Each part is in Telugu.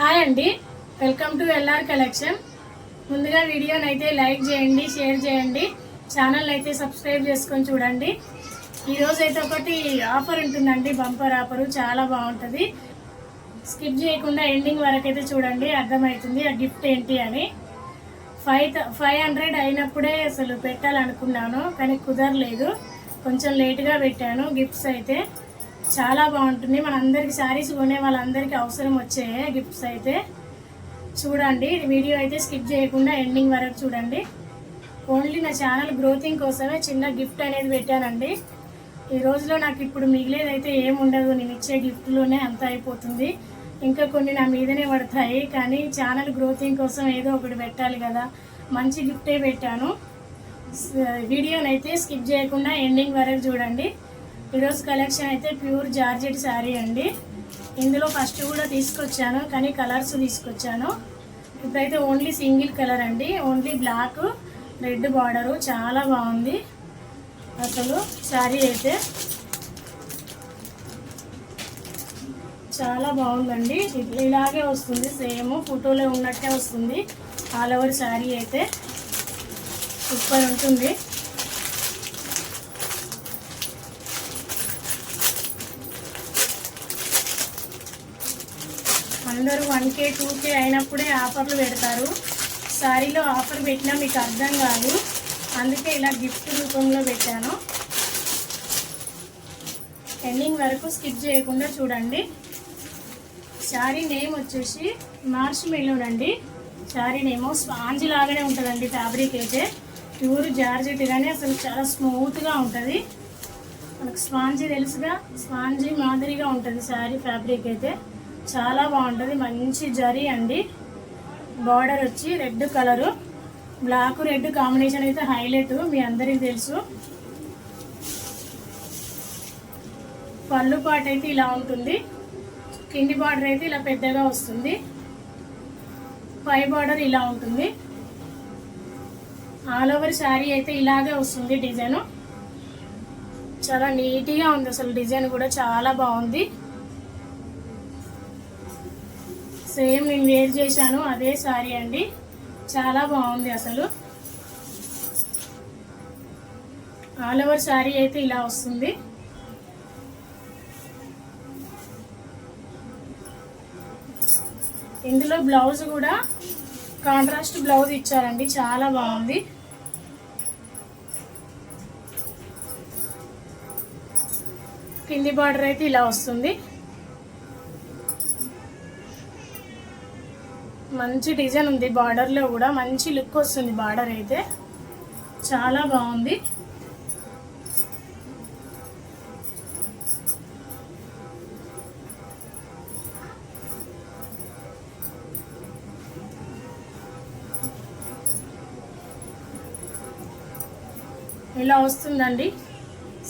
హాయ్ అండి. Welcome to LR collection. ముందుగా వీడియోని అయితే లైక్ చేయండి షేర్ చేయండి. ఛానల్ అయితే సబ్స్క్రైబ్ చేసుకొని చూడండి. ఈరోజు అయితే ఒకటి ఆఫర్ ఉంటుందండి బంపర్ ఆఫర్. చాలా బాగుంటుంది. స్కిప్ చేయకుండా ఎండింగ్ వరకు అయితే చూడండి అర్థమవుతుంది. ఆ గిఫ్ట్ ఏంటి అని. ఫైవ్ ఫైవ్ హండ్రెడ్ అయినప్పుడే అసలు పెట్టాలనుకున్నాను కానీ కుదరలేదు. కొంచెం లేట్గా పెట్టాను గిఫ్ట్స్ అయితే. చాలా బాగుంటుంది. మనందరికి శారీస్ కొనే వాళ్ళందరికీ అవసరం వచ్చే గిఫ్ట్స్ అయితే చూడండి. వీడియో అయితే స్కిప్ చేయకుండా ఎండింగ్ వరకు చూడండి. ఓన్లీ నా ఛానల్ గ్రోతింగ్ కోసమే చిన్న గిఫ్ట్ అనేది పెట్టానండి. ఈ రోజులో నాకు ఇప్పుడు మిగిలేదైతే ఏముండదు. నేను ఇచ్చే గిఫ్ట్లోనే అంత అయిపోతుంది. ఇంకా కొన్ని నా మీదనే పడతాయి. కానీ ఛానల్ గ్రోతింగ్ కోసం ఏదో ఒకటి పెట్టాలి కదా. మంచి గిఫ్టే పెట్టాను. వీడియోని అయితే స్కిప్ చేయకుండా ఎండింగ్ వరకు చూడండి. ఈరోజు కలెక్షన్ అయితే ప్యూర్ జార్జెట్ శారీ అండి. ఇందులో ఫస్ట్ కూడా తీసుకొచ్చాను కానీ కలర్స్ తీసుకొచ్చాను. ఇప్పుడైతే ఓన్లీ సింగిల్ కలర్ అండి ఓన్లీ బ్లాక్ రెడ్ బార్డరు చాలా బాగుంది. అసలు శారీ అయితే చాలా బాగుందండి. ఇలాగే వస్తుంది సేమ్ ఫోటోలో ఉన్నట్టే వస్తుంది. ఆల్ ఓవర్ శారీ అయితే సూపర్ ఉంటుంది. అందరూ వన్ కే టూ కే అయినప్పుడే ఆఫర్లు పెడతారు. శారీలో ఆఫర్ పెట్టినా మీకు అర్థం కాదు. అందుకే ఇలా గిఫ్ట్ రూపంలో పెట్టాను. ఎండింగ్ వరకు స్కిప్ చేయకుండా చూడండి. శారీ నేమ్ వచ్చేసి మార్చ్ మెలూన్ అండి. శారీ నేమ్ స్పాంజ్ లాగానే ఉంటుందండి ఫ్యాబ్రిక్ అయితే. ప్యూర్ జార్జెట్ కానీ అసలు చాలా స్మూత్గా ఉంటుంది. మనకు స్పాంజీ తెలుసుగా? స్పాంజీ మాదిరిగా ఉంటుంది శారీ ఫ్యాబ్రిక్ అయితే. చాలా బాగుంటుంది. మంచి జరీ అండి. బార్డర్ వచ్చి red colour. Black red combination అయితే హైలైట్. మీ అందరికీ తెలుసు. పళ్ళు పాట అయితే ఇలా ఉంటుంది. కింది బార్డర్ అయితే ఇలా పెద్దగా వస్తుంది. పై బార్డర్ ఇలా ఉంటుంది. ఆల్ ఓవర్ శారీ అయితే ఇలాగే వస్తుంది డిజైను. చాలా నీట్గా ఉంది అసలు డిజైన్ కూడా. చాలా బాగుంది. సేమ్ నేను వేర్ చేశాను అదే శారీ అండి. చాలా బాగుంది అసలు. ఆల్ ఓవర్ శారీ అయితే ఇలా వస్తుంది. ఇందులో బ్లౌజ్ కూడా కాంట్రాస్ట్ బ్లౌజ్ ఇచ్చారండి చాలా బాగుంది. కింది బార్డర్ అయితే ఇలా వస్తుంది. మంచి డిజైన్ ఉంది బార్డర్లో కూడా. మంచి లుక్ వస్తుంది బార్డర్ అయితే. చాలా బాగుంది. ఇలా వస్తుందండి.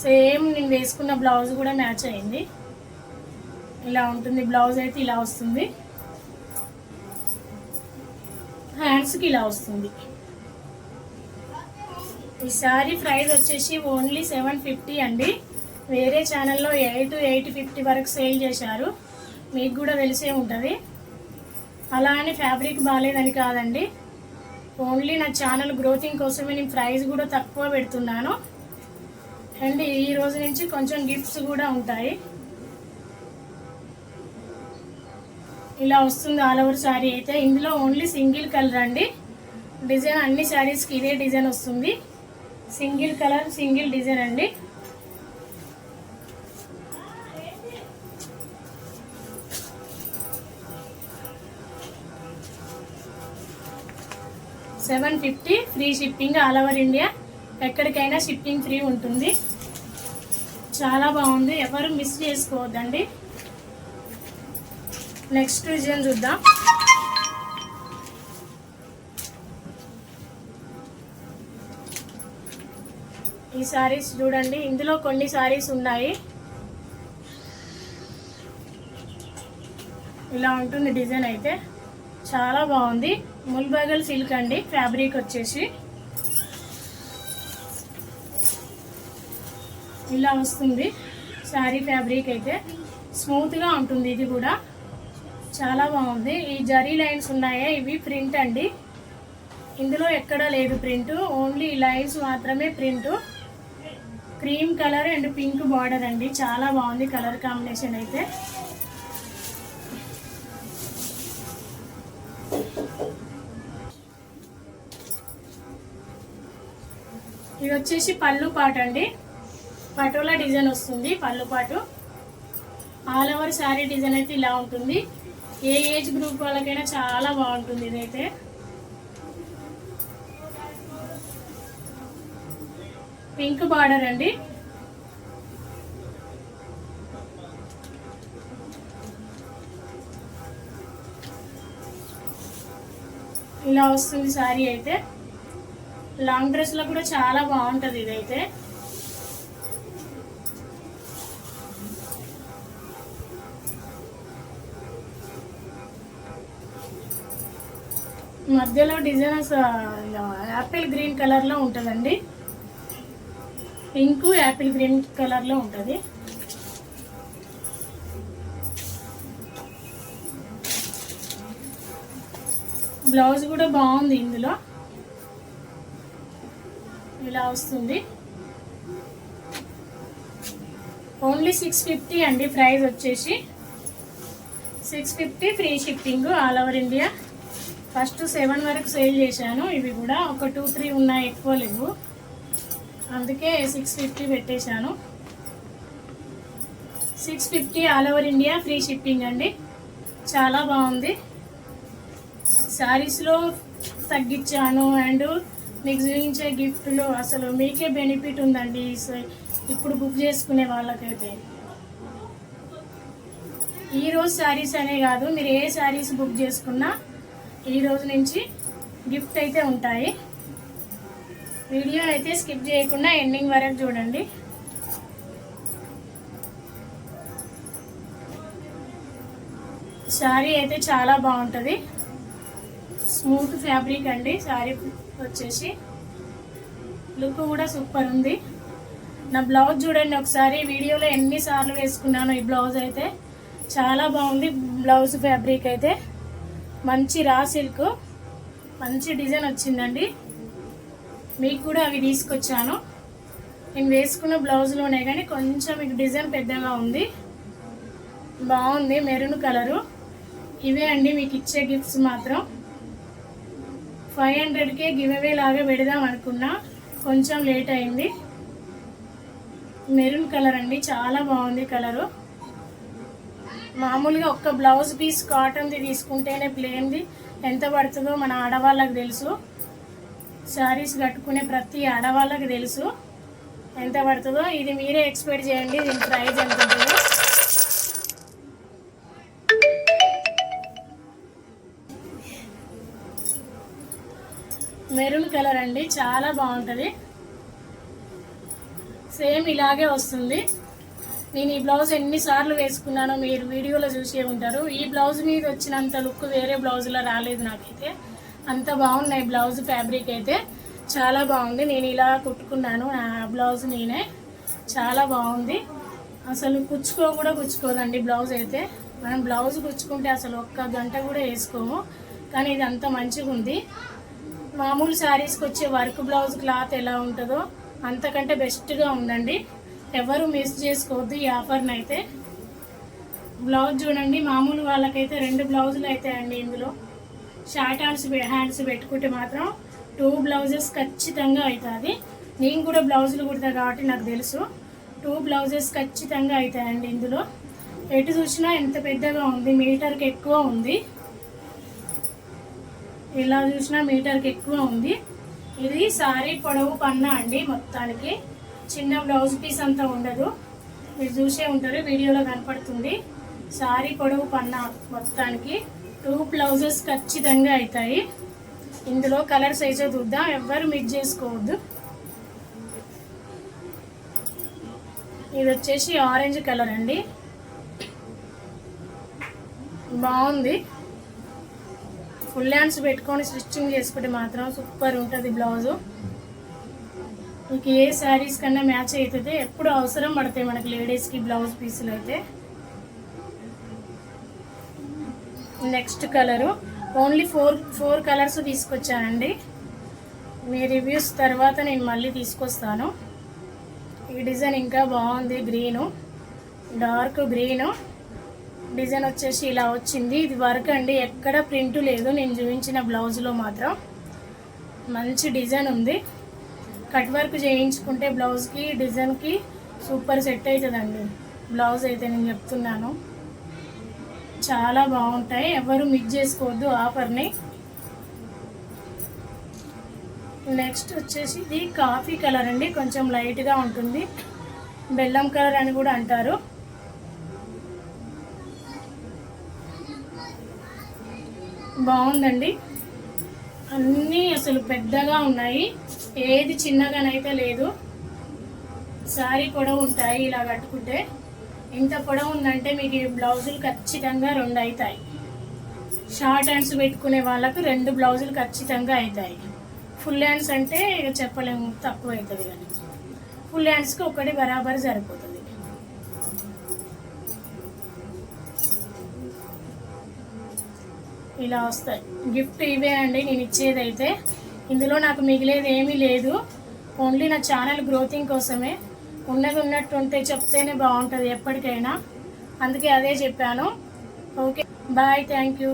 సేమ్ నేను వేసుకున్న బ్లౌజ్ కూడా మ్యాచ్ అయింది. ఇలా ఉంటుంది బ్లౌజ్ అయితే ఇలా వస్తుంది. హ్యాండ్స్కి ఇలా వస్తుంది. ఈ శారీ ప్రైస్ వచ్చేసి ఓన్లీ సెవెన్ ఫిఫ్టీ అండి. వేరే ఛానల్లో ఎయిట్ ఎయిట్ ఫిఫ్టీ వరకు సేల్ చేశారు. మీకు కూడా తెలిసే ఉంటుంది. అలా అని ఫ్యాబ్రిక్ బాగాలేదని కాదండి. ఓన్లీ నా ఛానల్ గ్రోతింగ్ కోసమే నేను ప్రైస్ కూడా తక్కువ పెడుతున్నాను. అండ్ ఈ రోజు నుంచి కొంచెం గిఫ్ట్స్ కూడా ఉంటాయి. ఇలా వస్తుంది ఆల్ ఓవర్ శారీ అయితే. ఇందులో ఓన్లీ సింగిల్ కలర్ అండి. డిజైన్ అన్ని శారీస్కి ఇదే డిజైన్ వస్తుంది. సింగిల్ కలర్ సింగిల్ డిజైన్ అండి. Seven fifty free shipping all over India ఎక్కడికైనా షిప్పింగ్ ఫ్రీ ఉంటుంది. చాలా బాగుంది. ఎవరు మిస్ చేసుకోవద్దండి. నెక్స్ట్ డిజైన్ చూద్దాం. ఈ సారీస్ చూడండి ఇందులో కొన్ని సారీస్ ఉన్నాయి. ఇలా ఉంటుంది డిజైన్ అయితే. చాలా బాగుంది. ముల్బాగల్ సిల్క్ అండి ఫ్యాబ్రిక్ వచ్చేసి. ఇలా వస్తుంది శారీ ఫ్యాబ్రిక్ అయితే. స్మూత్గా ఉంటుంది ఇది కూడా. చాలా బాగుంది. ఈ జరీ లైన్స్ ఉన్నాయా? ఇవి ప్రింట్ అండి. ఇందులో ఎక్కడా లేదు ప్రింట్. ఓన్లీ లైన్స్ మాత్రమే print. Cream colour and pink border అండి. చాలా బాగుంది కలర్ కాంబినేషన్ అయితే. ఇది వచ్చేసి పళ్ళు పాట అండి. పటోలా డిజైన్ వస్తుంది పళ్ళు పాటు. ఆల్ ఓవర్ శారీ డిజైన్ అయితే ఇలా ఉంటుంది. ఏ ఏజ్ గ్రూప్ వాళ్ళకైనా చాలా బాగుంటుంది ఇదైతే. పింక్ బార్డర్ అండి. ఇలా వస్తుంది సారీ అయితే. లాంగ్ డ్రెస్లో కూడా చాలా బాగుంటుంది ఇదైతే. మధ్యలో డిజైన్స్ యాపిల్ గ్రీన్ కలర్లో ఉంటుందండి. పింక్ యాపిల్ గ్రీన్ కలర్లో ఉంటుంది. బ్లౌజ్ కూడా బాగుంది ఇందులో. ఇలా వస్తుంది. ఓన్లీ సిక్స్ ఫిఫ్టీ అండి ప్రైస్ వచ్చేసి. Six fifty free shipping all over India. First seven వరకు సేల్ చేశాను. ఇవి కూడా ఒక టూ త్రీ ఉన్నాయి ఎక్కువ లేవు. అందుకే సిక్స్ ఫిఫ్టీ పెట్టేశాను. Six fifty all over India free shipping అండి. చాలా బాగుంది. శారీస్లో తగ్గించాను అండ్ మీకు చూపించే గిఫ్ట్లు అసలు మీకే బెనిఫిట్ ఉందండి. ఇప్పుడు బుక్ చేసుకునే వాళ్ళకైతే. ఈ రోజు శారీస్ అనే కాదు మీరు ఏ శారీస్ బుక్ చేసుకున్నా ఈ రోజు నుంచి గిఫ్ట్ అయితే ఉంటాయి. వీడియో అయితే స్కిప్ చేయకుండా ఎండింగ్ వరకు చూడండి. శారీ అయితే చాలా బాగుంటుంది. స్మూత్ ఫ్యాబ్రిక్ అండి శారీ వచ్చేసి. లుక్ కూడా సూపర్ ఉంది. నా బ్లౌజ్ చూడండి ఒకసారి వీడియోలో ఎన్నిసార్లు వేసుకున్నాను ఈ బ్లౌజ్ అయితే. చాలా బాగుంది బ్లౌజ్ ఫ్యాబ్రిక్ అయితే. మంచి రా సిల్క్. మంచి డిజైన్ వచ్చిందండి. మీకు కూడా అవి తీసుకొచ్చాను. నేను వేసుకున్న బ్లౌజ్లోనే కానీ కొంచెం మీకు డిజైన్ పెద్దగా ఉంది. బాగుంది మెరూన్ కలరు. ఇవే అండి మీకు ఇచ్చే గిఫ్ట్స్ మాత్రం. ఫైవ్ హండ్రెడ్కే గివ్ అవే లాగా పెడదాం అనుకున్నా. కొంచెం లేట్ అయింది. మెరూన్ కలర్ అండి చాలా బాగుంది కలరు. మామూలుగా ఒక్క బ్లౌజ్ పీస్ కాటన్ది తీసుకుంటేనే ప్లేన్ది ఎంత పడుతుందో మన ఆడవాళ్ళకి తెలుసు. శారీస్ కట్టుకునే ప్రతి ఆడవాళ్ళకి తెలుసు. ఎంత పడుతుందో ఇది మీరే ఎక్స్పెక్ట్ చేయండి దీని ప్రైజ్ ఎంత ఉంటుందో. మెరూన్ కలర్ అండి చాలా బాగుంటుంది. సేమ్ ఇలాగే వస్తుంది. నేను ఈ బ్లౌజ్ ఎన్నిసార్లు వేసుకున్నానో మీరు వీడియోలో చూసే ఉంటారు. ఈ బ్లౌజ్ మీద వచ్చినంత లుక్ వేరే బ్లౌజ్లో రాలేదు నాకైతే. అంత బాగున్నాయి బ్లౌజ్ ఫ్యాబ్రిక్ అయితే. చాలా బాగుంది. నేను ఇలా కుట్టుకున్నాను. ఆ బ్లౌజ్ నేనే. చాలా బాగుంది. అసలు కుచ్చుకో కూడా కుచ్చుకోదండి బ్లౌజ్ అయితే. మనం బ్లౌజ్ కుచ్చుకుంటే అసలు ఒక్క గంట కూడా వేసుకోము. కానీ ఇది అంత మంచిగా ఉంది. మామూలు శారీస్కి వచ్చే వర్క్ బ్లౌజ్ క్లాత్ ఎలా ఉంటుందో అంతకంటే బెస్ట్గా ఉందండి. ఎవరు మిస్ చేసుకోవద్దు ఈ ఆఫర్ని అయితే. బ్లౌజ్ చూడండి మామూలు వాళ్ళకైతే రెండు బ్లౌజులు అవుతాయండి ఇందులో. షార్ట్ హ్యాండ్స్ హ్యాండ్స్ పెట్టుకుంటే మాత్రం టూ బ్లౌజెస్ ఖచ్చితంగా అవుతుంది నేను కూడా బ్లౌజులు కుడతా కాబట్టి నాకు తెలుసు. టూ బ్లౌజెస్ ఖచ్చితంగా అవుతాయండి ఇందులో. ఎటు చూసినా ఎంత పెద్దగా ఉంది మీటర్కి ఎక్కువ ఉంది. ఎలా చూసినా మీటర్కి ఎక్కువ ఉంది. ఇది సారీ పొడవు పన్నా అండి మొత్తానికి. చిన్న బ్లౌజ్ పీస్ అంతా ఉండదు. మీరు చూసే ఉంటారు వీడియోలో కనపడుతుంది. సారీ పొడవు పన్నా మొత్తానికి. టూ బ్లౌజెస్ ఖచ్చితంగా అవుతాయి. ఇందులో కలర్ సైజు చూద్దాం. ఎవ్వరు మిక్స్ చేసుకోవద్దు. ఇది వచ్చేసి ఆరెంజ్ కలర్ అండి. బాగుంది. ఫుల్ హ్యాండ్స్ పెట్టుకొని స్టిచ్చింగ్ చేసుకుంటే మాత్రం సూపర్ ఉంటుంది బ్లౌజు మీకు ఏ శారీస్ కన్నా మ్యాచ్ అవుతుంది ఎప్పుడు అవసరం పడతాయి మనకి లేడీస్కి బ్లౌజ్ పీసులు అయితే. Next colour. Only four four colours తీసుకొచ్చానండి. మీ రివ్యూస్ తర్వాత నేను మళ్ళీ తీసుకొస్తాను. ఈ డిజైన్ ఇంకా బాగుంది గ్రీను. Dark green. డిజైన్ వచ్చేసి ఇలా వచ్చింది. ఇది వర్క్ అండి ఎక్కడ ప్రింట్ లేదు. నేను చూపించిన బ్లౌజ్లో మాత్రం. మంచి డిజైన్ ఉంది. కట్ వర్క్ చేయించుకుంటే బ్లౌజ్కి డిజైన్కి సూపర్ సెట్ అవుతుందండి బ్లౌజ్ అయితే నేను చెప్తున్నాను. చాలా బాగుంటాయి. ఎవరు మిక్స్ చేసుకోవద్దు ఆఫర్ని. నెక్స్ట్ వచ్చేసి ఇది కాఫీ కలర్ అండి. కొంచెం లైట్గా ఉంటుంది. బెల్లం కలర్ అని కూడా అంటారు. బాగుందండి. అన్నీ అసలు పెద్దగా ఉన్నాయి. ఏది చిన్నగానైతే లేదు. సారీ పొడవు ఉంటాయి ఇలా కట్టుకుంటే. ఎంత పొడవు ఉందంటే మీకు ఈ బ్లౌజులు ఖచ్చితంగా రెండు అవుతాయి షార్ట్ హ్యాండ్స్ పెట్టుకునే వాళ్ళకు రెండు బ్లౌజులు ఖచ్చితంగా అవుతాయి ఫుల్ హ్యాండ్స్ అంటే ఇక చెప్పలేము తక్కువ అవుతుంది కానీ. ఫుల్ హ్యాండ్స్కి ఒకటి బరాబర్ సరిపోతుంది. ఇలా వస్తాయి. గిఫ్ట్ ఇవే అండి నేను ఇచ్చేదైతే. ఇందులో నాకు మిగిలేదు ఏమీ లేదు. ఓన్లీ నా ఛానల్ గ్రోతింగ్ కోసమే. ఉన్నది ఉన్నట్టు ఉంటే చెప్తేనే బాగుంటుంది ఎప్పటికైనా. అందుకే అదే చెప్పాను. Okay bye thank you